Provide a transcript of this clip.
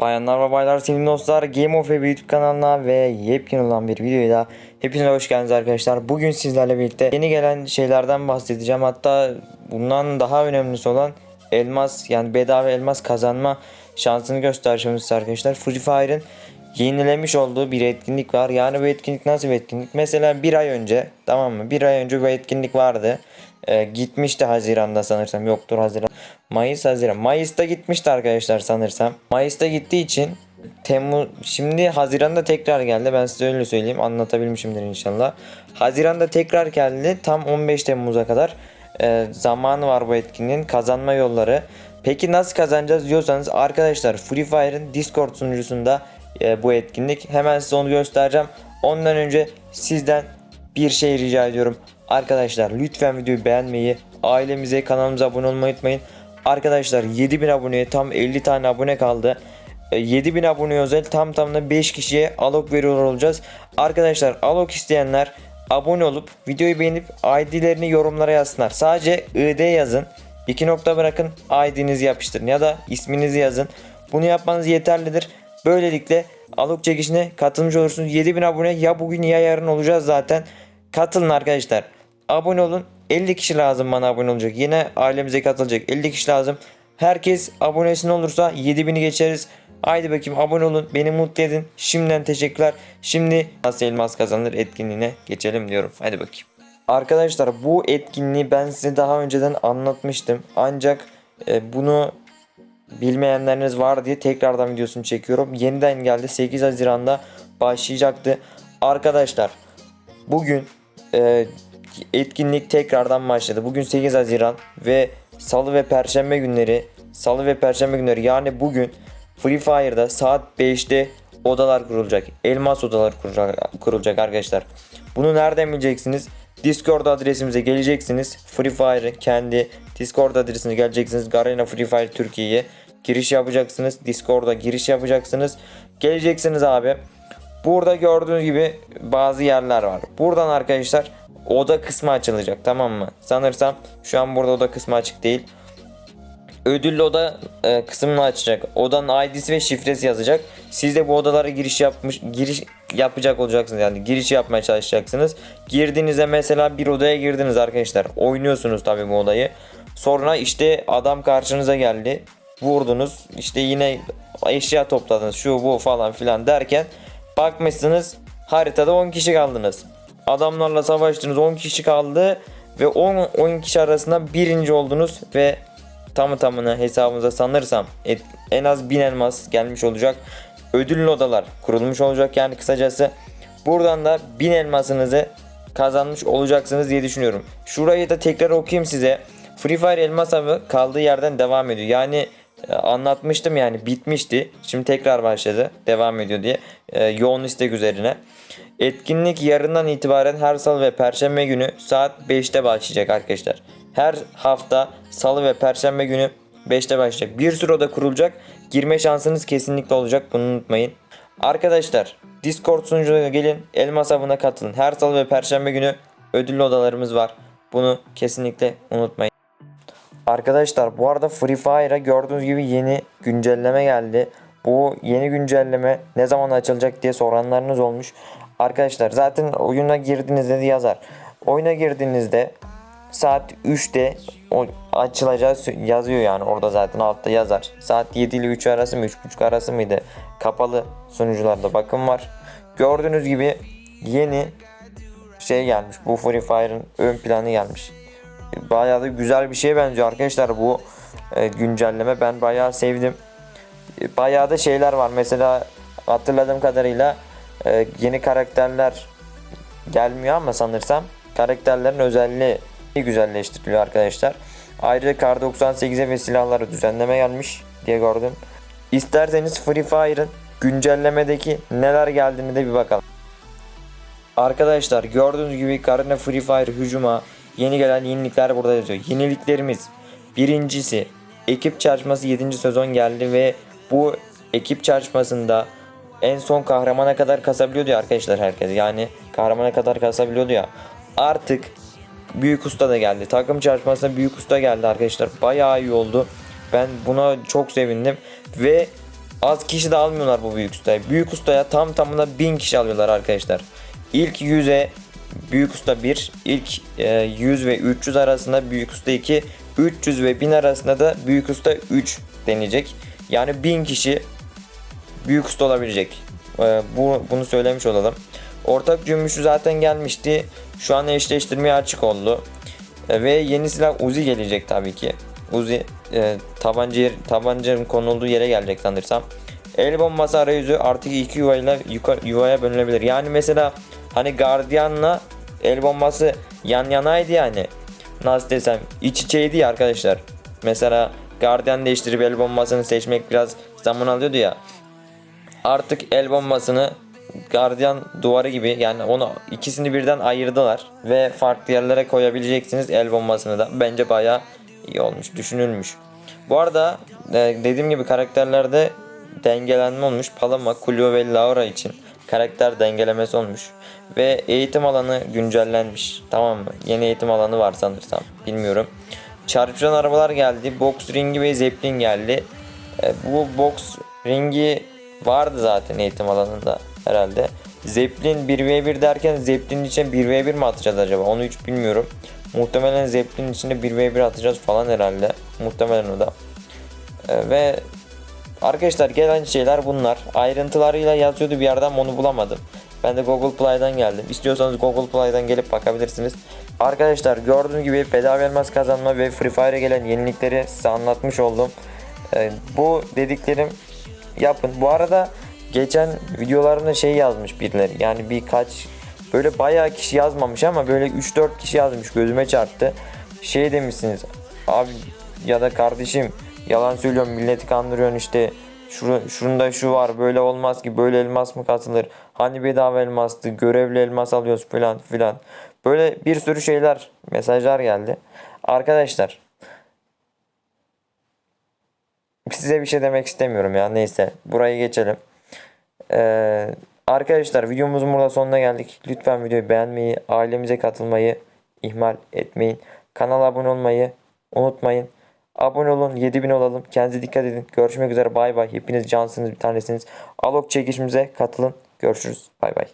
Bayanlar ve baylar sevgili dostlar Game of Web YouTube kanalına ve yepyeni olan bir videoyla hepinize hoş geldiniz arkadaşlar. Bugün sizlerle birlikte yeni gelen şeylerden bahsedeceğim. Hatta bundan daha önemlisi olan elmas yani bedava elmas kazanma şansını göstereceğim size arkadaşlar. Free Fire'ın yenilemiş olduğu bir etkinlik var. Yani bu etkinlik nasıl bir etkinlik? Mesela bir ay önce tamam mı? Bir ay önce bu etkinlik vardı. Ee, gitmişti Haziran'da sanırsam. Yoktur Haziran. Mayıs Haziran. Mayıs'ta gitmişti arkadaşlar sanırsam. Mayıs'ta gittiği için Temmuz şimdi Haziran'da tekrar geldi. Ben size öyle söyleyeyim. Anlatabilmişimdir inşallah. Haziran'da tekrar geldi. Tam 15 Temmuz'a kadar e, zamanı var bu etkinliğin. Kazanma yolları. Peki nasıl kazanacağız diyorsanız arkadaşlar Free Fire'ın Discord sunucusunda e, bu etkinlik. Hemen size onu göstereceğim. Ondan önce sizden bir şey rica ediyorum. Arkadaşlar lütfen videoyu beğenmeyi, ailemize, kanalımıza abone olmayı unutmayın. Arkadaşlar 7000 aboneye tam 50 tane abone kaldı. E, 7000 abone özel tam tamına 5 kişiye alok veriyor olacağız. Arkadaşlar alok isteyenler abone olup videoyu beğenip ID'lerini yorumlara yazsınlar. Sadece ID yazın. 2 nokta bırakın ID'nizi yapıştırın ya da isminizi yazın. Bunu yapmanız yeterlidir. Böylelikle alok çekişine katılmış olursunuz. 7000 abone ya bugün ya yarın olacağız zaten. Katılın arkadaşlar. Abone olun. 50 kişi lazım bana abone olacak. Yine ailemize katılacak 50 kişi lazım. Herkes abonesin olursa 7000'i geçeriz. Haydi bakayım abone olun. Beni mutlu edin. Şimdiden teşekkürler. Şimdi nasıl elmas kazanır etkinliğine geçelim diyorum. Hadi bakayım. Arkadaşlar bu etkinliği ben size daha önceden anlatmıştım. Ancak e, bunu bilmeyenleriniz var diye tekrardan videosunu çekiyorum. Yeniden geldi 8 Haziran'da başlayacaktı. Arkadaşlar bugün e, etkinlik tekrardan başladı. Bugün 8 Haziran ve Salı ve Perşembe günleri Salı ve Perşembe günleri yani bugün Free Fire'da saat 5'te odalar kurulacak. Elmas odalar kurulacak, kurulacak arkadaşlar. Bunu nereden bileceksiniz? Discord adresimize geleceksiniz. Free Fire kendi Discord adresine geleceksiniz. Garena Free Fire Türkiye'ye giriş yapacaksınız. Discord'a giriş yapacaksınız. Geleceksiniz abi. Burada gördüğünüz gibi bazı yerler var. Buradan arkadaşlar oda kısmı açılacak tamam mı? Sanırsam şu an burada oda kısmı açık değil. Ödüllü oda e, kısmını açacak. Odanın ID'si ve şifresi yazacak. Siz de bu odalara giriş yapmış giriş yapacak olacaksınız. Yani giriş yapmaya çalışacaksınız. Girdiğinizde mesela bir odaya girdiniz arkadaşlar. Oynuyorsunuz tabi bu odayı. Sonra işte adam karşınıza geldi. Vurdunuz. İşte yine eşya topladınız. Şu bu falan filan derken bakmışsınız haritada 10 kişi kaldınız. Adamlarla savaştınız 10 kişi kaldı ve 10 10 kişi arasında birinci oldunuz ve tamı tamına hesabınıza sanırsam en az 1000 elmas gelmiş olacak. Ödüllü odalar kurulmuş olacak yani kısacası. Buradan da 1000 elmasınızı kazanmış olacaksınız diye düşünüyorum. Şurayı da tekrar okuyayım size. Free Fire elmas avı kaldığı yerden devam ediyor. Yani anlatmıştım yani bitmişti. Şimdi tekrar başladı. Devam ediyor diye. E, yoğun istek üzerine. Etkinlik yarından itibaren her salı ve perşembe günü saat 5'te başlayacak arkadaşlar. Her hafta salı ve perşembe günü 5'te başlayacak. Bir sürü oda kurulacak. Girme şansınız kesinlikle olacak. Bunu unutmayın. Arkadaşlar Discord sunucuna gelin. Elmas avına katılın. Her salı ve perşembe günü ödüllü odalarımız var. Bunu kesinlikle unutmayın. Arkadaşlar bu arada Free Fire'a gördüğünüz gibi yeni güncelleme geldi. Bu yeni güncelleme ne zaman açılacak diye soranlarınız olmuş. Arkadaşlar zaten oyuna girdiğinizde de yazar. Oyuna girdiğinizde saat 3'te o açılacağı yazıyor yani orada zaten altta yazar. Saat 7 ile 3 arası mı 3.30 arası mıydı? Kapalı sunucularda bakım var. Gördüğünüz gibi yeni şey gelmiş. Bu Free Fire'ın ön planı gelmiş. Bayağı da güzel bir şeye benziyor arkadaşlar bu e, güncelleme. Ben bayağı sevdim. E, Bayağı da şeyler var. Mesela hatırladığım kadarıyla e, yeni karakterler gelmiyor ama sanırsam karakterlerin özelliği güzelleştiriliyor arkadaşlar. Ayrıca Kar 98'e ve silahlara düzenleme gelmiş diye gördüm. İsterseniz Free Fire'ın güncellemedeki neler geldiğini de bir bakalım. Arkadaşlar gördüğünüz gibi Garena Free Fire hücuma yeni gelen yenilikler burada yazıyor. Yeniliklerimiz birincisi ekip çarpması 7. sezon geldi ve bu ekip çarpmasında en son kahramana kadar kasabiliyordu ya arkadaşlar herkes. Yani kahramana kadar kasabiliyordu ya. Artık büyük usta da geldi. Takım çarpmasına büyük usta geldi arkadaşlar. Bayağı iyi oldu. Ben buna çok sevindim ve Az kişi de almıyorlar bu büyük ustayı. Büyük ustaya tam tamına 1000 kişi alıyorlar arkadaşlar. İlk 100'e büyük usta 1, ilk e, 100 ve 300 arasında büyük usta 2, 300 ve 1000 arasında da büyük usta 3 deneyecek. Yani 1000 kişi büyük usta olabilecek. Ee, bu bunu söylemiş olalım. Ortak cümbüşü zaten gelmişti. Şu an eşleştirmeye açık oldu. Ee, ve yeni silah Uzi gelecek tabii ki. Uzi e, tabanca yer, tabancanın konulduğu yere gelecek sanırsam. El bombası arayüzü artık iki yuvayla yuka- yuvaya bölünebilir. Yani mesela hani Guardian'la el bombası yan yanaydı yani. Nasıl desem iç içeydi ya arkadaşlar. Mesela Guardian değiştirip el bombasını seçmek biraz zaman alıyordu ya artık el bombasını gardiyan duvarı gibi yani onu ikisini birden ayırdılar ve farklı yerlere koyabileceksiniz el bombasını da bence bayağı iyi olmuş düşünülmüş. Bu arada e, dediğim gibi karakterlerde dengelenme olmuş. Paloma, Kulio ve Laura için karakter dengelemesi olmuş. Ve eğitim alanı güncellenmiş. Tamam mı? Yeni eğitim alanı var sanırsam. Bilmiyorum. Çarpışan arabalar geldi. Box ringi ve zeppelin geldi. E, bu box ringi vardı zaten eğitim alanında herhalde. Zeppelin 1v1 derken Zeppelin için 1v1 mi atacağız acaba? Onu hiç bilmiyorum. Muhtemelen Zeppelin içinde 1v1 atacağız falan herhalde. Muhtemelen o da. E, ve arkadaşlar gelen şeyler bunlar. Ayrıntılarıyla yazıyordu bir yerden onu bulamadım. Ben de Google Play'dan geldim. İstiyorsanız Google Play'dan gelip bakabilirsiniz. Arkadaşlar gördüğünüz gibi bedava elmas kazanma ve Free Fire'e gelen yenilikleri size anlatmış oldum. Ee, bu dediklerim yapın. Bu arada geçen videolarımda şey yazmış birileri. Yani birkaç böyle bayağı kişi yazmamış ama böyle 3-4 kişi yazmış gözüme çarptı. Şey demişsiniz abi ya da kardeşim yalan söylüyorum milleti kandırıyorsun işte. Şu, şunda şu var böyle olmaz ki böyle elmas mı katılır hani bedava elmastı görevli elmas alıyoruz falan filan. Böyle bir sürü şeyler mesajlar geldi. Arkadaşlar size bir şey demek istemiyorum ya neyse. Burayı geçelim. Ee, arkadaşlar videomuzun burada sonuna geldik. Lütfen videoyu beğenmeyi ailemize katılmayı ihmal etmeyin. Kanala abone olmayı unutmayın Abone olun 7000 olalım. Kendinize dikkat edin. Görüşmek üzere bay bay. Hepiniz cansınız bir tanesiniz. Alok çekişimize katılın. Görüşürüz. Bay bay.